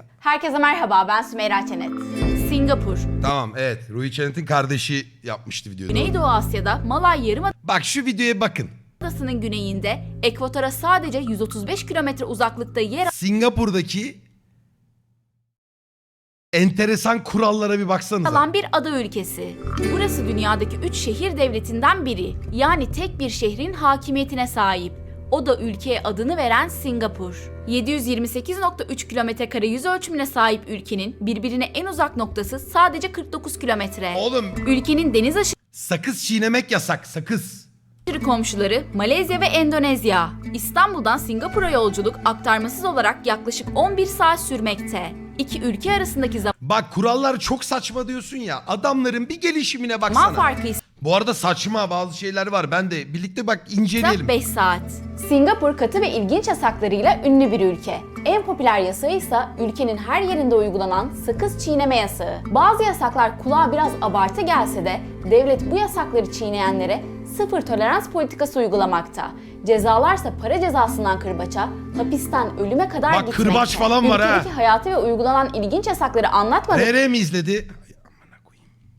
ya. Herkese merhaba, ben Sümeyra Çenet. Singapur, Tamam evet. Rui Çenet'in kardeşi yapmıştı videoyu. Güneydoğu Asya'da Malay Bak şu videoya bakın. Yarımadası'nın güneyinde, ekvatora sadece 135 kilometre uzaklıkta yer Singapur'daki enteresan kurallara bir baksanıza. alan bir ada ülkesi. Burası dünyadaki 3 şehir devletinden biri. Yani tek bir şehrin hakimiyetine sahip. O da ülkeye adını veren Singapur. 728.3 kilometre kare yüz ölçümüne sahip ülkenin birbirine en uzak noktası sadece 49 kilometre. Oğlum Ülkenin deniz aşırı sakız çiğnemek yasak sakız. komşuları Malezya ve Endonezya. İstanbul'dan Singapur'a yolculuk aktarmasız olarak yaklaşık 11 saat sürmekte. İki ülke arasındaki Bak kurallar çok saçma diyorsun ya. Adamların bir gelişimine zaman baksana. farkı ise Bu arada saçma bazı şeyler var. Ben de birlikte bak inceleyelim. 5 saat. Singapur katı ve ilginç yasaklarıyla ünlü bir ülke. En popüler yasağı ise ülkenin her yerinde uygulanan sakız çiğneme yasağı. Bazı yasaklar kulağa biraz abartı gelse de devlet bu yasakları çiğneyenlere sıfır tolerans politikası uygulamakta. Cezalarsa para cezasından kırbaça, hapisten ölüme kadar Bak, gitmekte. kırbaç falan var ha. Ülkedeki hayatı ve uygulanan ilginç yasakları anlatmadan RR mi izledi?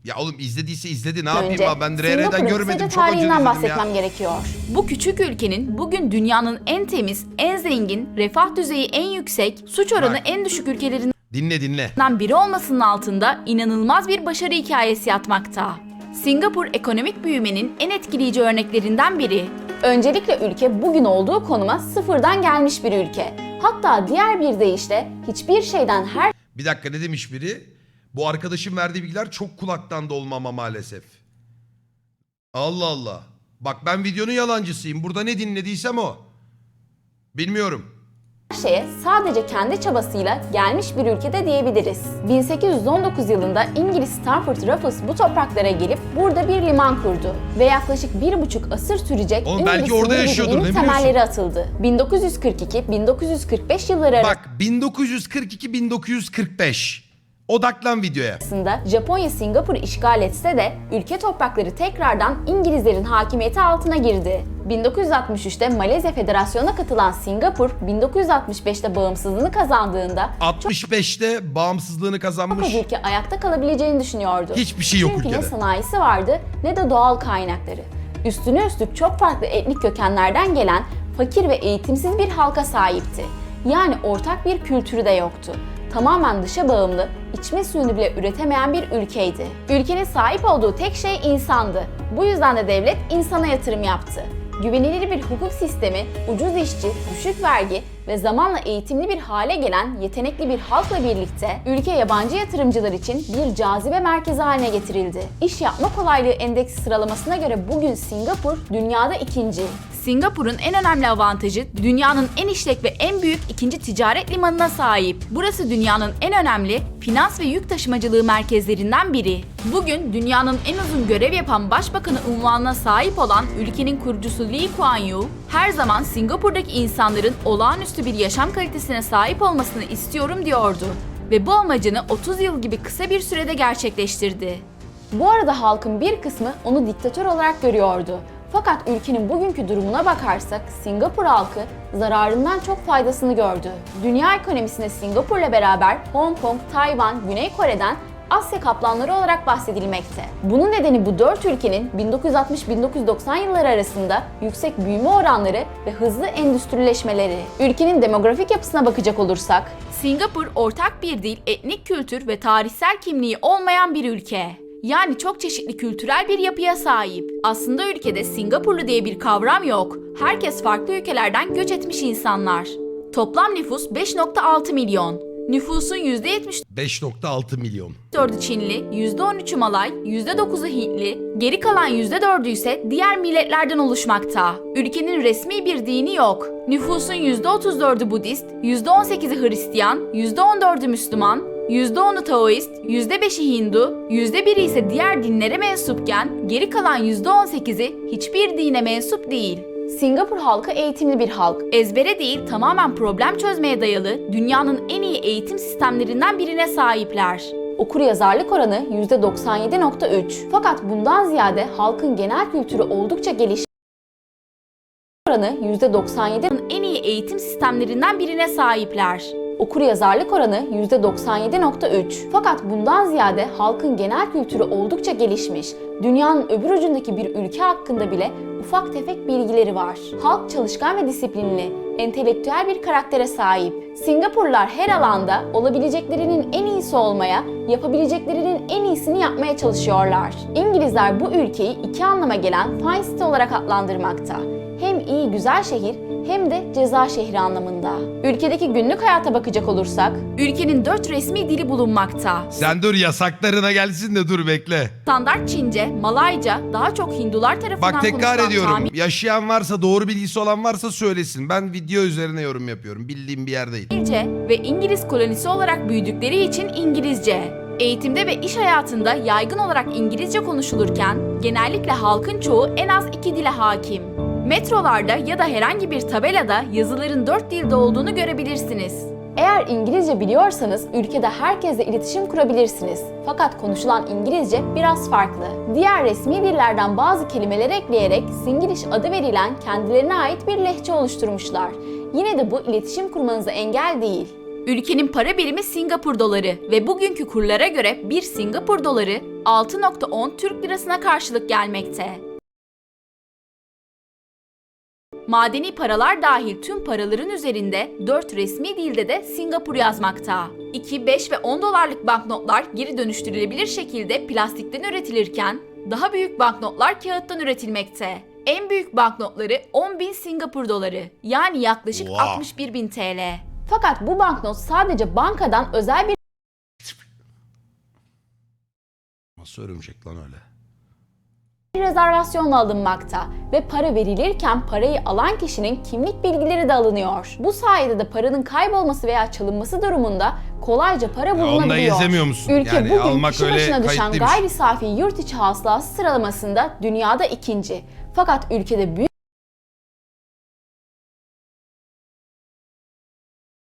Ya oğlum izlediyse izledi ne yapayım önce ya ben RR'den Singapur'un görmedim çok tarihinden izledim bahsetmem ya. gerekiyor. Bu küçük ülkenin bugün dünyanın en temiz, en zengin, refah düzeyi en yüksek, suç oranı Bak. en düşük ülkelerinden Dinle dinle. biri olmasının altında inanılmaz bir başarı hikayesi yatmakta. Singapur ekonomik büyümenin en etkileyici örneklerinden biri. Öncelikle ülke bugün olduğu konuma sıfırdan gelmiş bir ülke. Hatta diğer bir deyişle hiçbir şeyden her Bir dakika ne demiş biri? Bu arkadaşın verdiği bilgiler çok kulaktan dolma ama maalesef. Allah Allah. Bak ben videonun yalancısıyım. Burada ne dinlediysem o. Bilmiyorum. şeye sadece kendi çabasıyla gelmiş bir ülkede diyebiliriz. 1819 yılında İngiliz Stanford Raffles bu topraklara gelip burada bir liman kurdu ve yaklaşık bir buçuk asır sürecek Oğlum belki orada yaşıyordur, ne biliyorsun? temelleri atıldı. 1942-1945 yılları Bak 1942-1945. Odaklan videoya. arasında Japonya Singapur'u işgal etse de ülke toprakları tekrardan İngilizlerin hakimiyeti altına girdi. 1963'te Malezya Federasyonu'na katılan Singapur, 1965'te bağımsızlığını kazandığında 65'te bağımsızlığını çok kazanmış. az ülke ayakta kalabileceğini düşünüyordu. Hiçbir şey yok Çünkü ne ülkede. sanayisi vardı ne de doğal kaynakları. Üstüne üstlük çok farklı etnik kökenlerden gelen fakir ve eğitimsiz bir halka sahipti. Yani ortak bir kültürü de yoktu. Tamamen dışa bağımlı, içme suyunu bile üretemeyen bir ülkeydi. Ülkenin sahip olduğu tek şey insandı. Bu yüzden de devlet insana yatırım yaptı. Güvenilir bir hukuk sistemi, ucuz işçi, düşük vergi ve zamanla eğitimli bir hale gelen yetenekli bir halkla birlikte ülke yabancı yatırımcılar için bir cazibe merkezi haline getirildi. İş yapma kolaylığı endeksi sıralamasına göre bugün Singapur dünyada ikinci. Singapur'un en önemli avantajı dünyanın en işlek ve en büyük ikinci ticaret limanına sahip. Burası dünyanın en önemli finans ve yük taşımacılığı merkezlerinden biri. Bugün dünyanın en uzun görev yapan başbakanı unvanına sahip olan ülkenin kurucusu Lee Kuan Yew, her zaman Singapur'daki insanların olağanüstü bir yaşam kalitesine sahip olmasını istiyorum diyordu ve bu amacını 30 yıl gibi kısa bir sürede gerçekleştirdi. Bu arada halkın bir kısmı onu diktatör olarak görüyordu. Fakat ülkenin bugünkü durumuna bakarsak Singapur halkı zararından çok faydasını gördü. Dünya ekonomisine Singapur'la beraber Hong Kong, Tayvan, Güney Kore'den Asya kaplanları olarak bahsedilmekte. Bunun nedeni bu dört ülkenin 1960-1990 yılları arasında yüksek büyüme oranları ve hızlı endüstrileşmeleri. Ülkenin demografik yapısına bakacak olursak, Singapur ortak bir dil, etnik kültür ve tarihsel kimliği olmayan bir ülke. Yani çok çeşitli kültürel bir yapıya sahip. Aslında ülkede Singapurlu diye bir kavram yok. Herkes farklı ülkelerden göç etmiş insanlar. Toplam nüfus 5.6 milyon. Nüfusun %70 5.6 milyon. %4'ü Çinli, %13'ü Malay, %9'u Hintli, geri kalan %4'ü ise diğer milletlerden oluşmakta. Ülkenin resmi bir dini yok. Nüfusun %34'ü Budist, %18'i Hristiyan, %14'ü Müslüman, %10'u Taoist, %5'i Hindu, %1'i ise diğer dinlere mensupken geri kalan %18'i hiçbir dine mensup değil. Singapur halkı eğitimli bir halk. Ezbere değil, tamamen problem çözmeye dayalı dünyanın en iyi eğitim sistemlerinden birine sahipler. Okur yazarlık oranı %97.3. Fakat bundan ziyade halkın genel kültürü oldukça gelişmiş oranı %97'nin en iyi eğitim sistemlerinden birine sahipler. Okur yazarlık oranı %97.3. Fakat bundan ziyade halkın genel kültürü oldukça gelişmiş. Dünyanın öbür ucundaki bir ülke hakkında bile ufak tefek bilgileri var. Halk çalışkan ve disiplinli, entelektüel bir karaktere sahip. Singapurlular her alanda olabileceklerinin en iyisi olmaya, yapabileceklerinin en iyisini yapmaya çalışıyorlar. İngilizler bu ülkeyi iki anlama gelen Fine City olarak adlandırmakta. Hem iyi güzel şehir hem de ceza şehri anlamında. Ülkedeki günlük hayata bakacak olursak, ülkenin dört resmi dili bulunmakta. Sen dur yasaklarına gelsin de dur bekle. Standart Çince, Malayca, daha çok Hindular tarafından Bak tekrar konuşulan ediyorum. Tamil Yaşayan varsa doğru bilgisi olan varsa söylesin. Ben video üzerine yorum yapıyorum. Bildiğim bir yer değil. İngilizce ve İngiliz kolonisi olarak büyüdükleri için İngilizce. Eğitimde ve iş hayatında yaygın olarak İngilizce konuşulurken genellikle halkın çoğu en az iki dile hakim. Metrolarda ya da herhangi bir tabelada yazıların dört dilde olduğunu görebilirsiniz. Eğer İngilizce biliyorsanız ülkede herkesle iletişim kurabilirsiniz. Fakat konuşulan İngilizce biraz farklı. Diğer resmi dillerden bazı kelimeler ekleyerek Singlish adı verilen kendilerine ait bir lehçe oluşturmuşlar. Yine de bu iletişim kurmanıza engel değil. Ülkenin para birimi Singapur doları ve bugünkü kurlara göre bir Singapur doları 6.10 Türk lirasına karşılık gelmekte. Madeni paralar dahil tüm paraların üzerinde 4 resmi dilde de Singapur yazmakta. 2, 5 ve 10 dolarlık banknotlar geri dönüştürülebilir şekilde plastikten üretilirken daha büyük banknotlar kağıttan üretilmekte. En büyük banknotları 10.000 Singapur doları yani yaklaşık Oha. 61.000 TL. Fakat bu banknot sadece bankadan özel bir Nasıl örümcek lan öyle? Rezervasyonla alınmakta ve para verilirken parayı alan kişinin kimlik bilgileri de alınıyor. Bu sayede de paranın kaybolması veya çalınması durumunda kolayca para bulunabiliyor. gezemiyor musun? Ülke Yani bugün almak kişi öyle başına düşen gayri safi yurt içi hasılası sıralamasında dünyada ikinci. Fakat ülkede büyük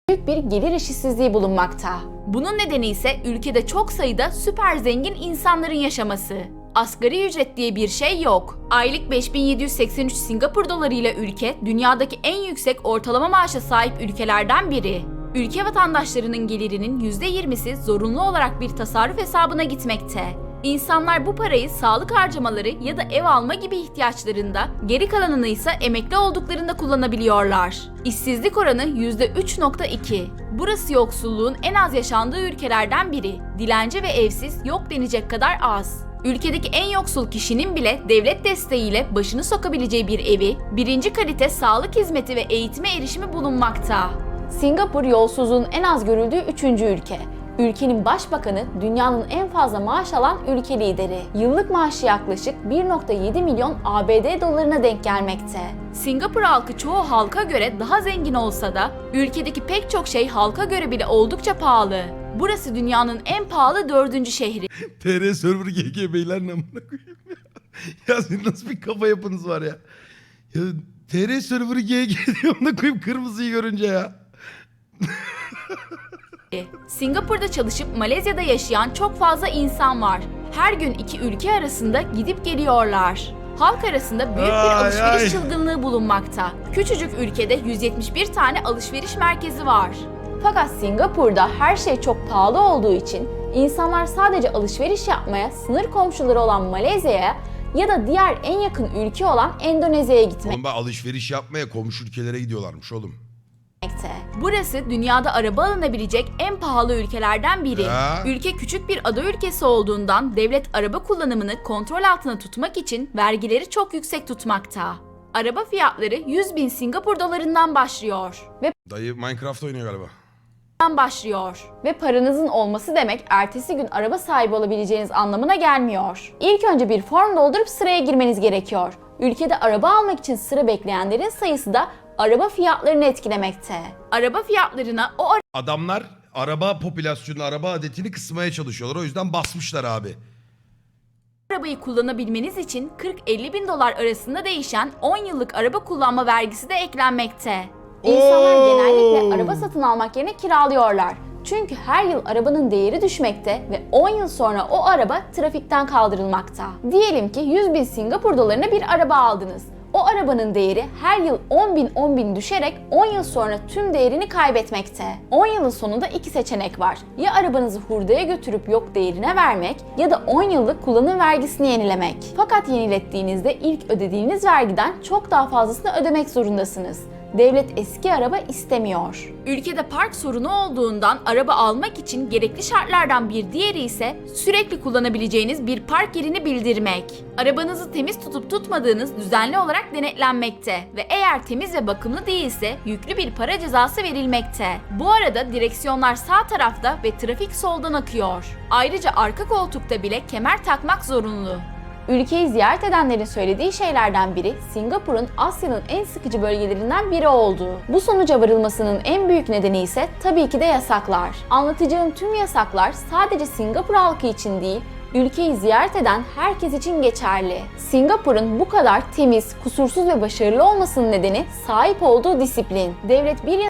büyük bir gelir eşitsizliği bulunmakta. Bunun nedeni ise ülkede çok sayıda süper zengin insanların yaşaması. Asgari ücret diye bir şey yok. Aylık 5783 Singapur doları ile ülke dünyadaki en yüksek ortalama maaşa sahip ülkelerden biri. Ülke vatandaşlarının gelirinin %20'si zorunlu olarak bir tasarruf hesabına gitmekte. İnsanlar bu parayı sağlık harcamaları ya da ev alma gibi ihtiyaçlarında, geri kalanını ise emekli olduklarında kullanabiliyorlar. İşsizlik oranı %3.2. Burası yoksulluğun en az yaşandığı ülkelerden biri. Dilenci ve evsiz yok denecek kadar az. Ülkedeki en yoksul kişinin bile devlet desteğiyle başını sokabileceği bir evi, birinci kalite sağlık hizmeti ve eğitime erişimi bulunmakta. Singapur yolsuzluğun en az görüldüğü üçüncü ülke. Ülkenin başbakanı dünyanın en fazla maaş alan ülke lideri. Yıllık maaşı yaklaşık 1.7 milyon ABD dolarına denk gelmekte. Singapur halkı çoğu halka göre daha zengin olsa da ülkedeki pek çok şey halka göre bile oldukça pahalı. Burası dünyanın en pahalı dördüncü şehri. TR server GG beyler ne amına koyayım ya. Ya senin nasıl bir kafa yapınız var ya. Ya TR server GG diyor amına koyayım kırmızıyı görünce ya. Singapur'da çalışıp Malezya'da yaşayan çok fazla insan var. Her gün iki ülke arasında gidip geliyorlar. Halk arasında büyük bir Ay, alışveriş ay. çılgınlığı bulunmakta. Küçücük ülkede 171 tane alışveriş merkezi var. Fakat Singapur'da her şey çok pahalı olduğu için insanlar sadece alışveriş yapmaya sınır komşuları olan Malezya'ya ya da diğer en yakın ülke olan Endonezya'ya gitmek Oğlum ben alışveriş yapmaya komşu ülkelere gidiyorlarmış oğlum. Burası dünyada araba alınabilecek en pahalı ülkelerden biri. Ya. Ülke küçük bir ada ülkesi olduğundan devlet araba kullanımını kontrol altına tutmak için vergileri çok yüksek tutmakta. Araba fiyatları 100 bin Singapur dolarından başlıyor ve Dayı Minecraft oynuyor galiba. Başlıyor. Ve paranızın olması demek ertesi gün araba sahibi olabileceğiniz anlamına gelmiyor. İlk önce bir form doldurup sıraya girmeniz gerekiyor. Ülkede araba almak için sıra bekleyenlerin sayısı da araba fiyatlarını etkilemekte. Araba fiyatlarına o Adamlar araba popülasyonunu, araba adetini kısmaya çalışıyorlar. O yüzden basmışlar abi. arabayı kullanabilmeniz için 40-50 bin dolar arasında değişen 10 yıllık araba kullanma vergisi de eklenmekte. İnsanlar Oo! genellikle araba satın almak yerine kiralıyorlar. Çünkü her yıl arabanın değeri düşmekte ve 10 yıl sonra o araba trafikten kaldırılmakta. Diyelim ki 100 bin Singapur dolarına bir araba aldınız. O arabanın değeri her yıl 10 bin 10 bin düşerek 10 yıl sonra tüm değerini kaybetmekte. 10 yılın sonunda iki seçenek var. Ya arabanızı hurdaya götürüp yok değerine vermek ya da 10 yıllık kullanım vergisini yenilemek. Fakat yenilettiğinizde ilk ödediğiniz vergiden çok daha fazlasını ödemek zorundasınız. Devlet eski araba istemiyor. Ülkede park sorunu olduğundan araba almak için gerekli şartlardan bir diğeri ise sürekli kullanabileceğiniz bir park yerini bildirmek. Arabanızı temiz tutup tutmadığınız düzenli olarak denetlenmekte ve eğer temiz ve bakımlı değilse yüklü bir para cezası verilmekte. Bu arada direksiyonlar sağ tarafta ve trafik soldan akıyor. Ayrıca arka koltukta bile kemer takmak zorunlu. Ülkeyi ziyaret edenlerin söylediği şeylerden biri Singapur'un Asya'nın en sıkıcı bölgelerinden biri olduğu. Bu sonuca varılmasının en büyük nedeni ise tabii ki de yasaklar. Anlatacağım tüm yasaklar sadece Singapur halkı için değil, ülkeyi ziyaret eden herkes için geçerli. Singapur'un bu kadar temiz, kusursuz ve başarılı olmasının nedeni sahip olduğu disiplin. Devlet bir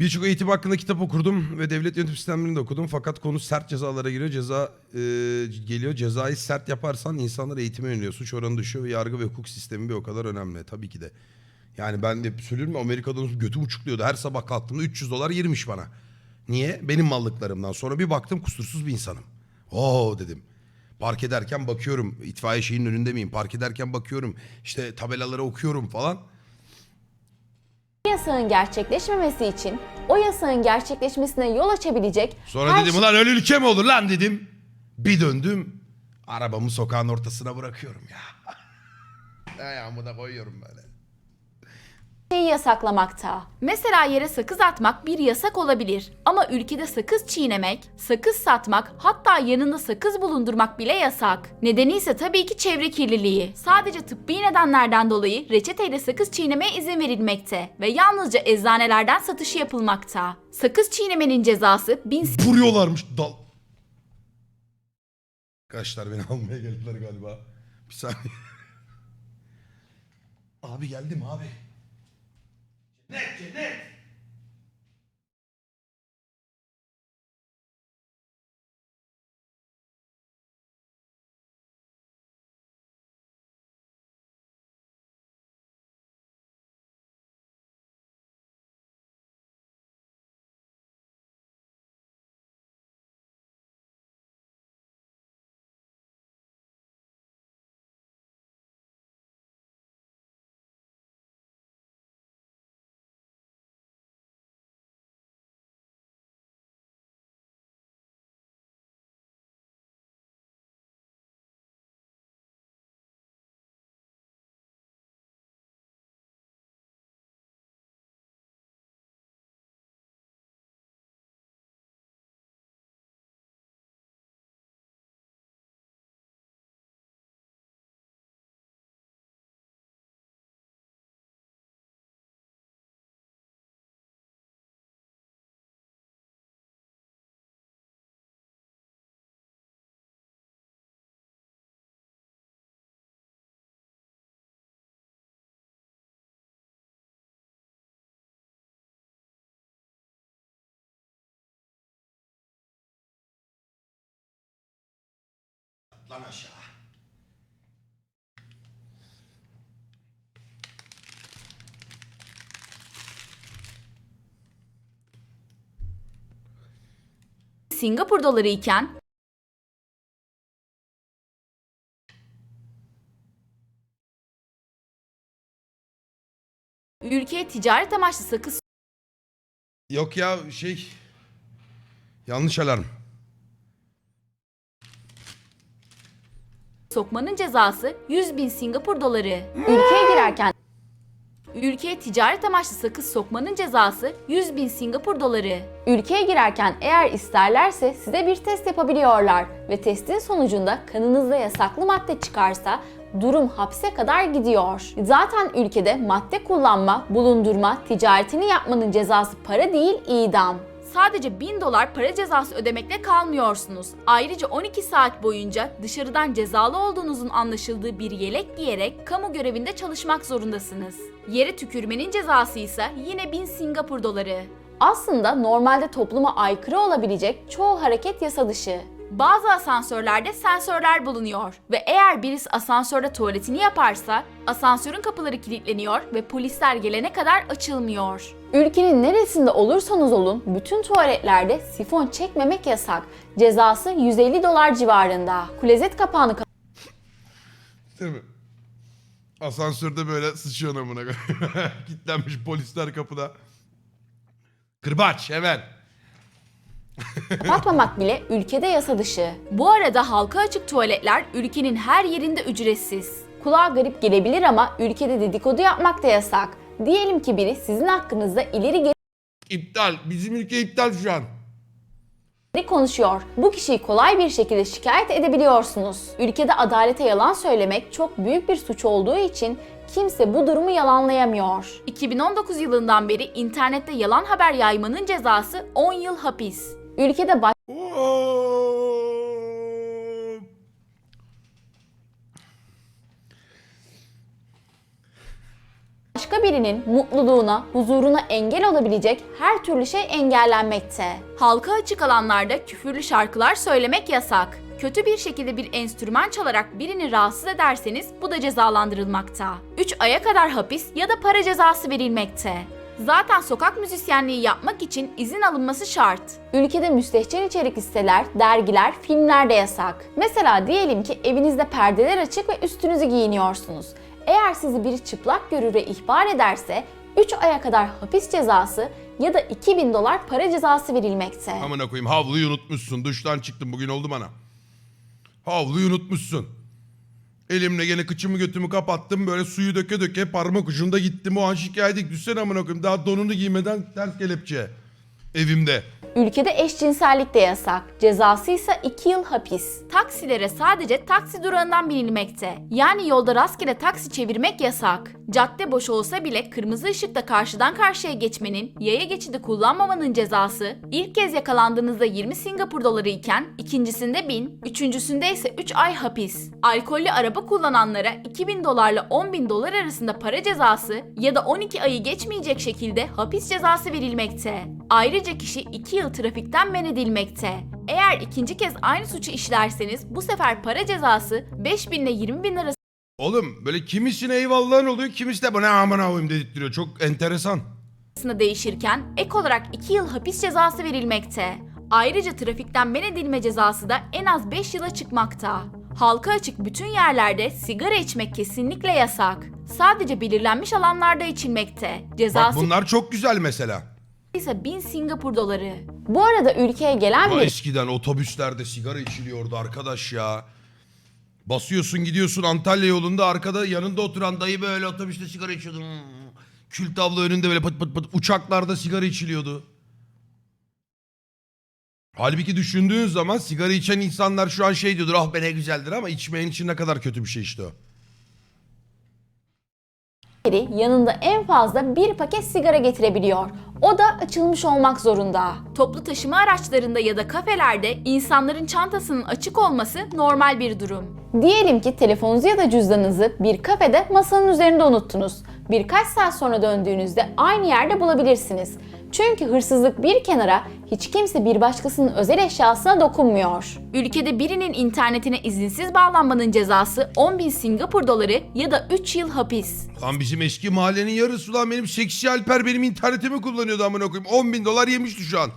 Birçok eğitim hakkında kitap okurdum ve devlet yönetim sistemlerini de okudum. Fakat konu sert cezalara giriyor. Ceza e, geliyor. Cezayı sert yaparsan insanlar eğitime yöneliyor. Suç oranı düşüyor ve yargı ve hukuk sistemi bir o kadar önemli. Tabii ki de. Yani ben de söylüyorum Amerika'da götüm uçukluyordu. Her sabah kalktığımda 300 dolar girmiş bana. Niye? Benim mallıklarımdan. Sonra bir baktım kusursuz bir insanım. Oo dedim. Park ederken bakıyorum. itfaiye şeyinin önünde miyim? Park ederken bakıyorum. İşte tabelaları okuyorum falan. Yasağın gerçekleşmemesi için o yasağın gerçekleşmesine yol açabilecek Sonra her dedim ulan öyle ülke mi olur lan dedim. Bir döndüm. Arabamı sokağın ortasına bırakıyorum ya. Ayağımı koyuyorum böyle. Şeyi yasaklamakta. Mesela yere sakız atmak bir yasak olabilir. Ama ülkede sakız çiğnemek, sakız satmak, hatta yanında sakız bulundurmak bile yasak. Nedeni ise tabii ki çevre kirliliği. Sadece tıbbi nedenlerden dolayı reçeteyle sakız çiğnemeye izin verilmekte ve yalnızca eczanelerden satışı yapılmakta. Sakız çiğnemenin cezası 1000 Vuruyorlarmış dal. Arkadaşlar beni almaya geldiler galiba. Bir saniye. Abi geldim abi. Cennet cennet. Lan aşağı. Singapur doları iken ülkeye ticaret amaçlı sakız Yok ya şey yanlış alarm. Sokmanın cezası 100 bin Singapur doları. Ülkeye girerken Ülkeye ticaret amaçlı sakız sokmanın cezası 100 bin Singapur doları. Ülkeye girerken eğer isterlerse size bir test yapabiliyorlar ve testin sonucunda kanınızda yasaklı madde çıkarsa durum hapse kadar gidiyor. Zaten ülkede madde kullanma, bulundurma, ticaretini yapmanın cezası para değil idam. Sadece 1000 dolar para cezası ödemekle kalmıyorsunuz. Ayrıca 12 saat boyunca dışarıdan cezalı olduğunuzun anlaşıldığı bir yelek giyerek kamu görevinde çalışmak zorundasınız. Yere tükürmenin cezası ise yine 1000 Singapur doları. Aslında normalde topluma aykırı olabilecek çoğu hareket yasa dışı. Bazı asansörlerde sensörler bulunuyor ve eğer birisi asansörde tuvaletini yaparsa asansörün kapıları kilitleniyor ve polisler gelene kadar açılmıyor. Ülkenin neresinde olursanız olun bütün tuvaletlerde sifon çekmemek yasak. Cezası 150 dolar civarında. Klozet kapağını Değil mi? Asansörde böyle sıçıyor amına koyayım. Kilitlenmiş polisler kapıda. Kırbaç hemen. Kapatmamak bile ülkede yasa dışı. Bu arada halka açık tuvaletler ülkenin her yerinde ücretsiz. Kulağa garip gelebilir ama ülkede dedikodu yapmak da yasak. Diyelim ki biri sizin hakkınızda ileri geri İptal. Bizim ülke iptal şu an. konuşuyor. Bu kişiyi kolay bir şekilde şikayet edebiliyorsunuz. Ülkede adalete yalan söylemek çok büyük bir suç olduğu için kimse bu durumu yalanlayamıyor. 2019 yılından beri internette yalan haber yaymanın cezası 10 yıl hapis. Ülkede Oo. başka birinin mutluluğuna, huzuruna engel olabilecek her türlü şey engellenmekte. Halka açık alanlarda küfürlü şarkılar söylemek yasak. Kötü bir şekilde bir enstrüman çalarak birini rahatsız ederseniz bu da cezalandırılmakta. 3 aya kadar hapis ya da para cezası verilmekte. Zaten sokak müzisyenliği yapmak için izin alınması şart. Ülkede müstehcen içerik listeler, dergiler, filmler de yasak. Mesela diyelim ki evinizde perdeler açık ve üstünüzü giyiniyorsunuz. Eğer sizi biri çıplak görür ve ihbar ederse 3 aya kadar hapis cezası ya da 2000 dolar para cezası verilmekte. Amına koyayım havluyu unutmuşsun. Duştan çıktım bugün oldu bana. Havluyu unutmuşsun. Elimle gene kıçımı götümü kapattım böyle suyu döke döke parmak ucunda gittim o an şikayet ettik. Düşsene amına koyayım daha donunu giymeden ters kelepçe. Evimde. Ülkede eşcinsellik de yasak. Cezası ise 2 yıl hapis. Taksilere sadece taksi durağından binilmekte. Yani yolda rastgele taksi çevirmek yasak. Cadde boş olsa bile kırmızı ışıkta karşıdan karşıya geçmenin, yaya geçidi kullanmamanın cezası ilk kez yakalandığınızda 20 Singapur doları iken ikincisinde 1000, üçüncüsünde ise 3 ay hapis. Alkollü araba kullananlara 2000 dolarla 10 bin dolar arasında para cezası ya da 12 ayı geçmeyecek şekilde hapis cezası verilmekte. Ayrıca kişi 2 yıl trafikten men edilmekte. Eğer ikinci kez aynı suçu işlerseniz bu sefer para cezası 5000 ile 20 bin arasında Oğlum böyle kimisine eyvallahın oluyor kimisi de bana amına koyayım dedirtiyor. Çok enteresan. değişirken ek olarak 2 yıl hapis cezası verilmekte. Ayrıca trafikten men edilme cezası da en az 5 yıla çıkmakta. Halka açık bütün yerlerde sigara içmek kesinlikle yasak. Sadece belirlenmiş alanlarda içilmekte. Bak Cezası bunlar çok güzel mesela. ise 1000 Singapur doları. Bu arada ülkeye gelen Ama bir eskiden otobüslerde sigara içiliyordu arkadaş ya. Basıyorsun gidiyorsun Antalya yolunda arkada yanında oturan dayı böyle otobüste sigara içiyordu. Kül tablo önünde böyle pıt pıt pıt uçaklarda sigara içiliyordu. Halbuki düşündüğün zaman sigara içen insanlar şu an şey diyordur ah be ne güzeldir ama içmeyen için ne kadar kötü bir şey işte o. biri yanında en fazla bir paket sigara getirebiliyor. O da açılmış olmak zorunda. Toplu taşıma araçlarında ya da kafelerde insanların çantasının açık olması normal bir durum. Diyelim ki telefonunuzu ya da cüzdanınızı bir kafede masanın üzerinde unuttunuz. Birkaç saat sonra döndüğünüzde aynı yerde bulabilirsiniz. Çünkü hırsızlık bir kenara hiç kimse bir başkasının özel eşyasına dokunmuyor. Ülkede birinin internetine izinsiz bağlanmanın cezası 10.000 Singapur doları ya da 3 yıl hapis. Lan bizim eski mahallenin yarısı lan benim seksi Alper benim internetimi kullanıyordu amına koyayım. 10 bin dolar yemişti şu an.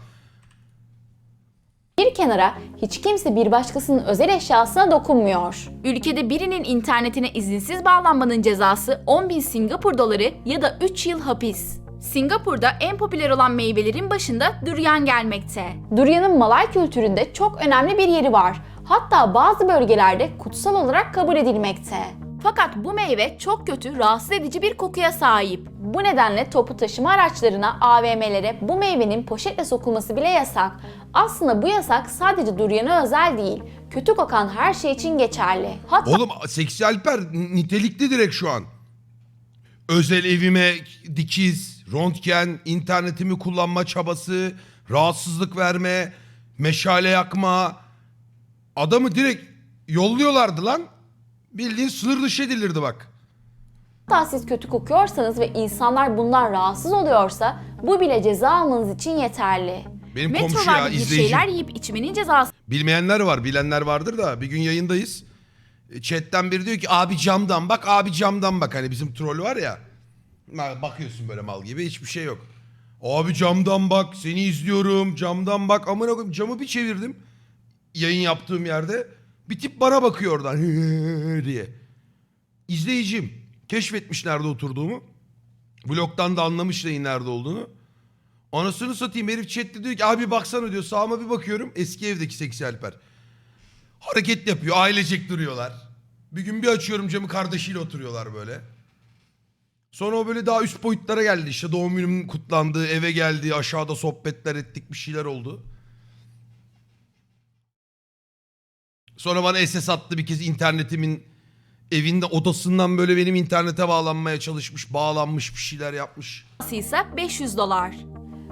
Bir kenara hiç kimse bir başkasının özel eşyasına dokunmuyor. Ülkede birinin internetine izinsiz bağlanmanın cezası 10.000 Singapur doları ya da 3 yıl hapis. Singapur'da en popüler olan meyvelerin başında durian gelmekte. Durianın Malay kültüründe çok önemli bir yeri var. Hatta bazı bölgelerde kutsal olarak kabul edilmekte. Fakat bu meyve çok kötü, rahatsız edici bir kokuya sahip. Bu nedenle toplu taşıma araçlarına, AVM'lere bu meyvenin poşetle sokulması bile yasak. Aslında bu yasak sadece Durian'a özel değil. Kötü kokan her şey için geçerli. Hatta Oğlum seksi Alper nitelikli direkt şu an. Özel evime dikiz, röntgen, internetimi kullanma çabası, rahatsızlık verme, meşale yakma. Adamı direkt yolluyorlardı lan. Bildiğin sınır dışı edilirdi bak. Hatta siz kötü kokuyorsanız ve insanlar bundan rahatsız oluyorsa bu bile ceza almanız için yeterli. Benim komşu ya, Metrolarda bir izleyicim. şeyler yiyip içmenin cezası Bilmeyenler var, bilenler vardır da bir gün yayındayız. E, Chatten biri diyor ki abi camdan bak, abi camdan bak. Hani bizim troll var ya. Ma- Bakıyorsun böyle mal gibi hiçbir şey yok. Abi camdan bak, seni izliyorum. Camdan bak. Amına koyayım camı bir çevirdim. Yayın yaptığım yerde. Bir tip bana bakıyor oradan diye. İzleyicim. Keşfetmiş nerede oturduğumu. Bloktan da anlamış neyin nerede olduğunu. Anasını satayım herif chatte diyor ki abi baksana diyor sağıma bir bakıyorum eski evdeki seksi Alper. Hareket yapıyor ailecek duruyorlar. Bir gün bir açıyorum camı kardeşiyle oturuyorlar böyle. Sonra o böyle daha üst boyutlara geldi işte doğum günümün kutlandığı eve geldi aşağıda sohbetler ettik bir şeyler oldu. Sonra bana SS attı bir kez internetimin evinde odasından böyle benim internete bağlanmaya çalışmış bağlanmış bir şeyler yapmış. ise 500 dolar.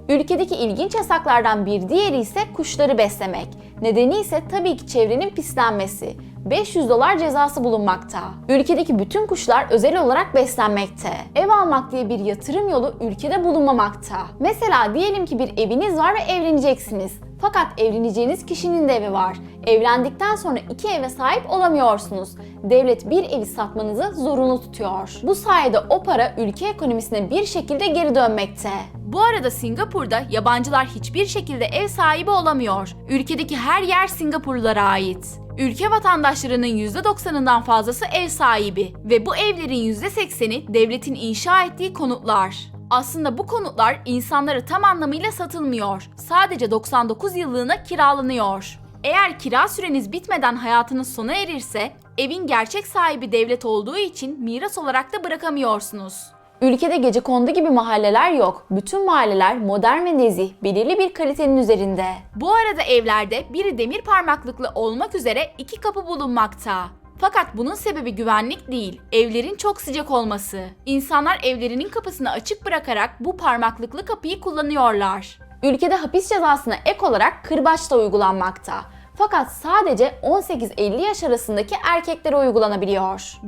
Ülkedeki ilginç yasaklardan bir diğeri ise kuşları beslemek. Nedeni ise tabii ki çevrenin pislenmesi. 500 dolar cezası bulunmakta. Ülkedeki bütün kuşlar özel olarak beslenmekte. Ev almak diye bir yatırım yolu ülkede bulunmamakta. Mesela diyelim ki bir eviniz var ve evleneceksiniz. Fakat evleneceğiniz kişinin de evi var. Evlendikten sonra iki eve sahip olamıyorsunuz. Devlet bir evi satmanızı zorunlu tutuyor. Bu sayede o para ülke ekonomisine bir şekilde geri dönmekte. Bu arada Singapur'da yabancılar hiçbir şekilde ev sahibi olamıyor. Ülkedeki her yer Singapurlulara ait. Ülke vatandaşlarının %90'ından fazlası ev sahibi ve bu evlerin %80'i devletin inşa ettiği konutlar. Aslında bu konutlar insanlara tam anlamıyla satılmıyor. Sadece 99 yıllığına kiralanıyor. Eğer kira süreniz bitmeden hayatınız sona erirse, evin gerçek sahibi devlet olduğu için miras olarak da bırakamıyorsunuz. Ülkede gece kondu gibi mahalleler yok. Bütün mahalleler modern ve nezih, belirli bir kalitenin üzerinde. Bu arada evlerde biri demir parmaklıklı olmak üzere iki kapı bulunmakta. Fakat bunun sebebi güvenlik değil, evlerin çok sıcak olması. İnsanlar evlerinin kapısını açık bırakarak bu parmaklıklı kapıyı kullanıyorlar. Ülkede hapis cezasına ek olarak kırbaç da uygulanmakta. Fakat sadece 18-50 yaş arasındaki erkeklere uygulanabiliyor.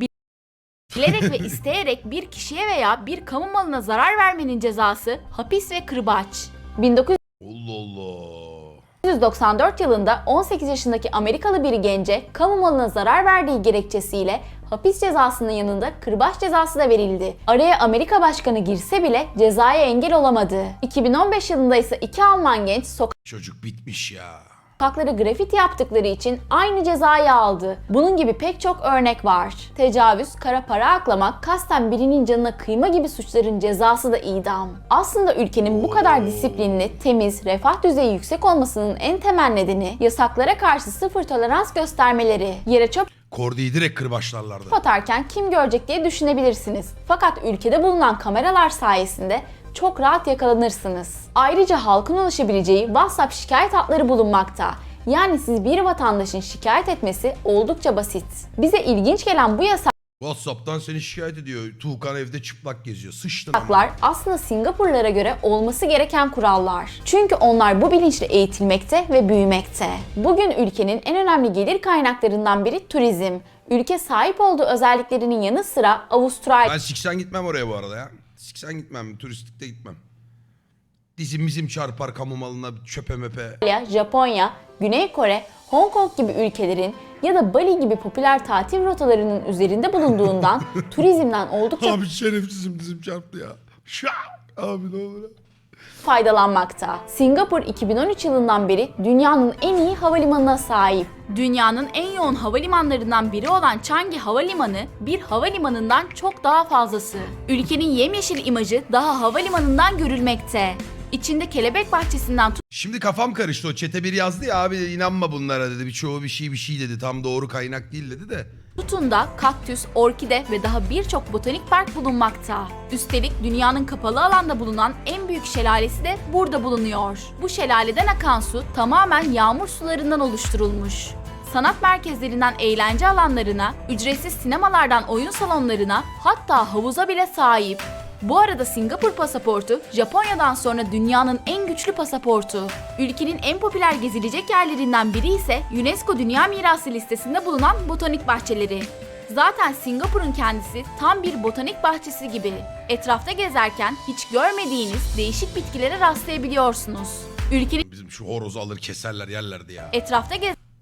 Bilerek ve isteyerek bir kişiye veya bir kamu malına zarar vermenin cezası hapis ve kırbaç. 1994 Allah Allah. yılında 18 yaşındaki Amerikalı bir gence kamu malına zarar verdiği gerekçesiyle hapis cezasının yanında kırbaç cezası da verildi. Araya Amerika başkanı girse bile cezaya engel olamadı. 2015 yılında ise iki Alman genç Çocuk bitmiş ya. Sokakları grafiti yaptıkları için aynı cezayı aldı. Bunun gibi pek çok örnek var. Tecavüz, kara para aklamak, kasten birinin canına kıyma gibi suçların cezası da idam. Aslında ülkenin bu kadar disiplinli, temiz, refah düzeyi yüksek olmasının en temel nedeni yasaklara karşı sıfır tolerans göstermeleri. Yere çöp Kordi'yi direkt kırbaçlarlardı. atarken kim görecek diye düşünebilirsiniz. Fakat ülkede bulunan kameralar sayesinde çok rahat yakalanırsınız. Ayrıca halkın ulaşabileceği WhatsApp şikayet hatları bulunmakta. Yani siz bir vatandaşın şikayet etmesi oldukça basit. Bize ilginç gelen bu Whatsapp'tan seni şikayet ediyor. Tuğkan evde çıplak geziyor. Sıçtın ama. aslında Singapurlara göre olması gereken kurallar. Çünkü onlar bu bilinçle eğitilmekte ve büyümekte. Bugün ülkenin en önemli gelir kaynaklarından biri turizm. Ülke sahip olduğu özelliklerinin yanı sıra Avustralya, Ben siksen gitmem oraya bu arada ya. Siksen gitmem. Turistikte gitmem. Dizim bizim çarpar kamu malına çöpe möpe. Japonya, Güney Kore, Hong Kong gibi ülkelerin ya da Bali gibi popüler tatil rotalarının üzerinde bulunduğundan turizmden oldukça Abi şerefsizim dizim çarptı ya. Şak! Abi ne olur. Faydalanmakta. Singapur 2013 yılından beri dünyanın en iyi havalimanına sahip. Dünyanın en yoğun havalimanlarından biri olan Changi Havalimanı bir havalimanından çok daha fazlası. Ülkenin yemyeşil imajı daha havalimanından görülmekte. İçinde kelebek bahçesinden Şimdi kafam karıştı o çete biri yazdı ya abi inanma bunlara dedi. Birçoğu bir şey bir şey dedi. Tam doğru kaynak değil dedi de. Tutun da kaktüs, orkide ve daha birçok botanik park bulunmakta. Üstelik dünyanın kapalı alanda bulunan en büyük şelalesi de burada bulunuyor. Bu şelaleden akan su tamamen yağmur sularından oluşturulmuş. Sanat merkezlerinden eğlence alanlarına, ücretsiz sinemalardan oyun salonlarına, hatta havuza bile sahip. Bu arada Singapur pasaportu Japonya'dan sonra dünyanın en güçlü pasaportu. Ülkenin en popüler gezilecek yerlerinden biri ise UNESCO Dünya Mirası listesinde bulunan botanik bahçeleri. Zaten Singapur'un kendisi tam bir botanik bahçesi gibi. Etrafta gezerken hiç görmediğiniz değişik bitkilere rastlayabiliyorsunuz. Ülkenin Bizim şu horozu alır keserler yerlerdi ya. etrafta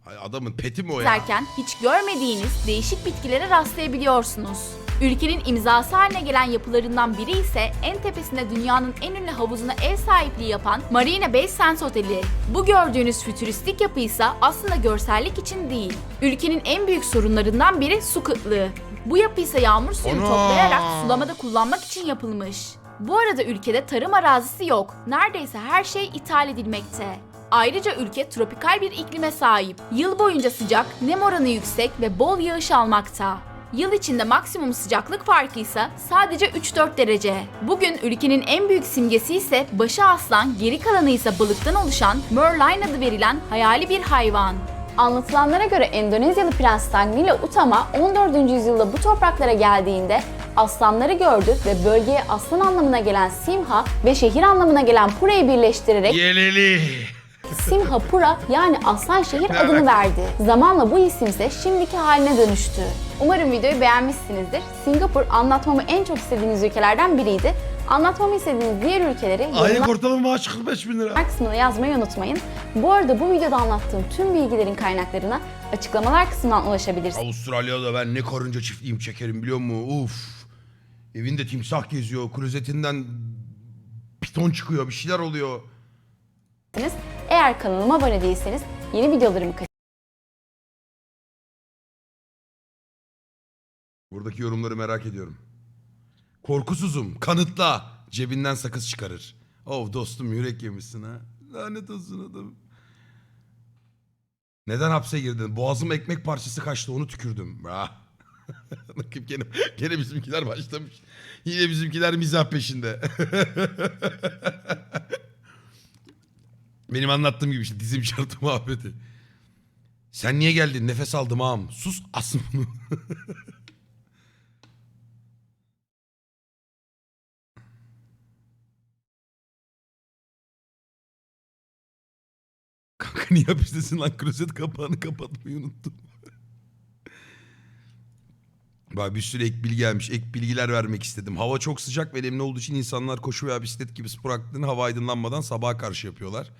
Hay adamın peti mi o ya? gezerken hiç görmediğiniz değişik bitkilere rastlayabiliyorsunuz. Ülkenin imzası haline gelen yapılarından biri ise en tepesinde dünyanın en ünlü havuzuna ev sahipliği yapan Marina Bay Sands Oteli. Bu gördüğünüz fütüristik yapı ise aslında görsellik için değil. Ülkenin en büyük sorunlarından biri su kıtlığı. Bu yapı ise yağmur suyunu Ana! toplayarak sulamada kullanmak için yapılmış. Bu arada ülkede tarım arazisi yok. Neredeyse her şey ithal edilmekte. Ayrıca ülke tropikal bir iklime sahip. Yıl boyunca sıcak, nem oranı yüksek ve bol yağış almakta. Yıl içinde maksimum sıcaklık farkı ise sadece 3-4 derece. Bugün ülkenin en büyük simgesi ise başı aslan, geri kalanı ise balıktan oluşan Merlion adı verilen hayali bir hayvan. Anlatılanlara göre Endonezyalı Prens Tanglila Utama 14. yüzyılda bu topraklara geldiğinde aslanları gördü ve bölgeye aslan anlamına gelen Simha ve şehir anlamına gelen Pura'yı birleştirerek Yeleli. Simhapura yani Aslan Şehir adını verdi. Zamanla bu isim ise şimdiki haline dönüştü. Umarım videoyu beğenmişsinizdir. Singapur anlatmamı en çok istediğiniz ülkelerden biriydi. Anlatmamı istediğiniz diğer ülkeleri Aylık ortalama maaş 45 bin lira. kısmına yazmayı unutmayın. Bu arada bu videoda anlattığım tüm bilgilerin kaynaklarına açıklamalar kısmından ulaşabilirsiniz. Avustralya'da ben ne karınca çiftliğim çekerim biliyor musun? Uf. Evinde timsah geziyor. Klozetinden piton çıkıyor. Bir şeyler oluyor. Eğer kanalıma abone değilseniz yeni videolarımı Buradaki yorumları merak ediyorum. Korkusuzum. Kanıtla. Cebinden sakız çıkarır. Oh dostum yürek yemişsin ha. Lanet olsun adam. Neden hapse girdin? Boğazım ekmek parçası kaçtı onu tükürdüm. Ah. Gene, gene bizimkiler başlamış. Yine bizimkiler mizah peşinde. Benim anlattığım gibi işte dizim şartı muhabbeti. Sen niye geldin? Nefes aldım ağam. Sus asın bunu. Kanka niye hapistesin lan? Klozet kapağını kapatmayı unuttum. Bak bir sürü ek bilgi gelmiş. Ek bilgiler vermek istedim. Hava çok sıcak ve nemli olduğu için insanlar koşu veya bisiklet gibi spor aktivitelerini hava aydınlanmadan sabaha karşı yapıyorlar.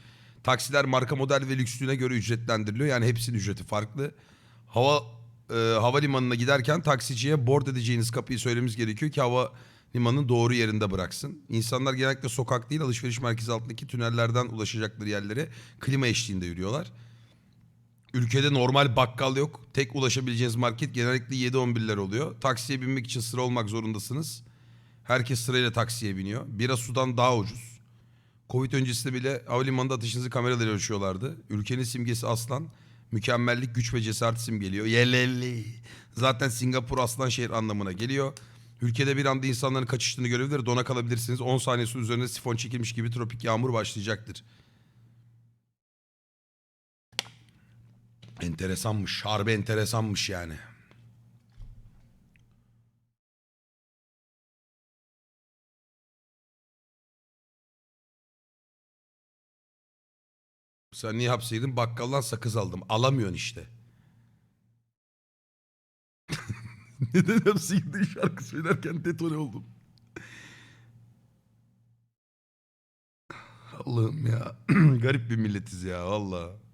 Taksiler marka model ve lükslüğüne göre ücretlendiriliyor. Yani hepsinin ücreti farklı. Hava e, havalimanına giderken taksiciye board edeceğiniz kapıyı söylememiz gerekiyor ki hava limanının doğru yerinde bıraksın. İnsanlar genellikle sokak değil alışveriş merkezi altındaki tünellerden ulaşacakları yerlere klima eşliğinde yürüyorlar. Ülkede normal bakkal yok. Tek ulaşabileceğiniz market genellikle 7-11'ler oluyor. Taksiye binmek için sıra olmak zorundasınız. Herkes sırayla taksiye biniyor. Bira sudan daha ucuz. Covid öncesinde bile havalimanında ateşinizi kameralarıyla ölçüyorlardı. Ülkenin simgesi aslan. Mükemmellik, güç ve cesaret simgeliyor. Yelelli. Zaten Singapur aslan şehir anlamına geliyor. Ülkede bir anda insanların kaçıştığını görebilir. Dona kalabilirsiniz. 10 saniyesi üzerine sifon çekilmiş gibi tropik yağmur başlayacaktır. Enteresanmış. Harbi enteresanmış yani. Sen niye hapseydin? Bakkaldan sakız aldım. Alamıyorsun işte. Neden hapse girdin şarkı söylerken detone oldum. Allah'ım ya. Garip bir milletiz ya valla.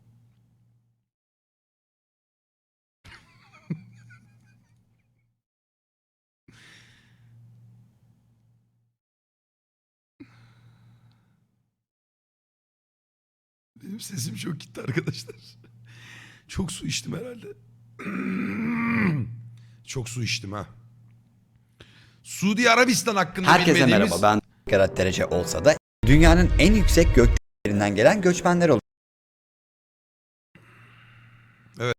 Benim sesim çok gitti arkadaşlar. Çok su içtim herhalde. Çok su içtim ha. Suudi Arabistan hakkında Herkese bilmediğimiz... merhaba ben karat derece olsa da dünyanın en yüksek göklerinden gelen göçmenler